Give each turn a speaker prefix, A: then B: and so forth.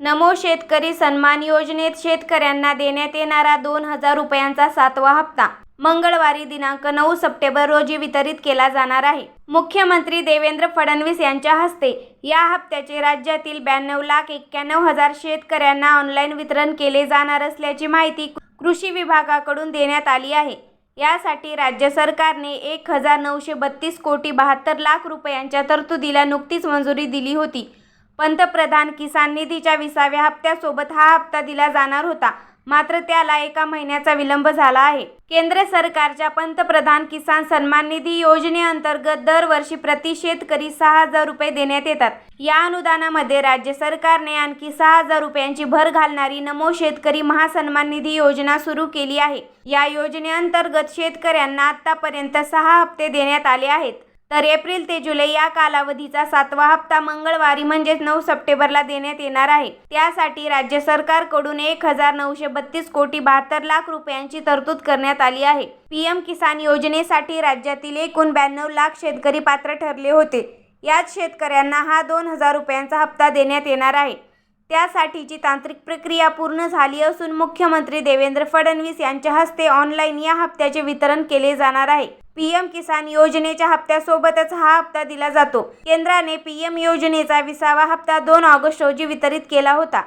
A: नमो शेतकरी सन्मान योजनेत शेतकऱ्यांना देण्यात येणारा दोन हजार रुपयांचा सातवा हप्ता मंगळवारी दिनांक नऊ सप्टेंबर रोजी वितरित केला जाणार आहे. मुख्यमंत्री देवेंद्र फडणवीस यांच्या हस्ते या हप्त्याचे राज्यातील ब्याण्णव लाख एक्क्याण्णव हजार शेतकऱ्यांना ऑनलाईन वितरण केले जाणार असल्याची माहिती कृषी विभागाकडून देण्यात आली आहे. यासाठी राज्य सरकारने एक हजार नऊशे बत्तीस कोटी बहात्तर लाख रुपयांच्या तरतुदीला नुकतीच मंजुरी दिली होती. पंतप्रधान किसान निधीच्या विसाव्या हप्त्यासोबत हा हप्ता दिला जाणार होता. मात्र त्याला एका महिन्याचा विलंब झाला आहे. केंद्र सरकारच्या पंतप्रधान किसान सन्मान निधी योजनेअंतर्गत दरवर्षी प्रति शेतकरी सहा हजार रुपये देण्यात येतात. या अनुदानामध्ये राज्य सरकारने आणखी सहा हजार रुपयांची भर घालणारी नमो शेतकरी महासन्मान निधी योजना सुरू केली आहे. या योजनेअंतर्गत शेतकऱ्यांना आतापर्यंत सहा हप्ते देण्यात आले आहेत. तर एप्रिल ते जुलै या कालावधीचा सातवा हप्ता मंगळवारी म्हणजेच नऊ सप्टेंबरला देण्यात येणार आहे. त्यासाठी राज्य सरकारकडून एक हजार नऊशे बत्तीस कोटी बहात्तर लाख रुपयांची तरतूद करण्यात आली आहे. पीएम किसान योजनेसाठी राज्यातील एकूण ब्याण्णव लाख शेतकरी पात्र ठरले होते. यात शेतकऱ्यांना हा दोन हजार रुपयांचा हप्ता देण्यात येणार आहे. त्यासाठीची तांत्रिक प्रक्रिया पूर्ण झाली असून मुख्यमंत्री देवेंद्र फडणवीस यांच्या हस्ते ऑनलाईन या हप्त्याचे वितरण केले जाणार आहे. पीएम किसान योजनेच्या हप्त्यासोबतच हा हप्ता दिला जातो. केंद्राने पीएम योजनेचा विसावा हप्ता दोन ऑगस्ट रोजी वितरित केला होता.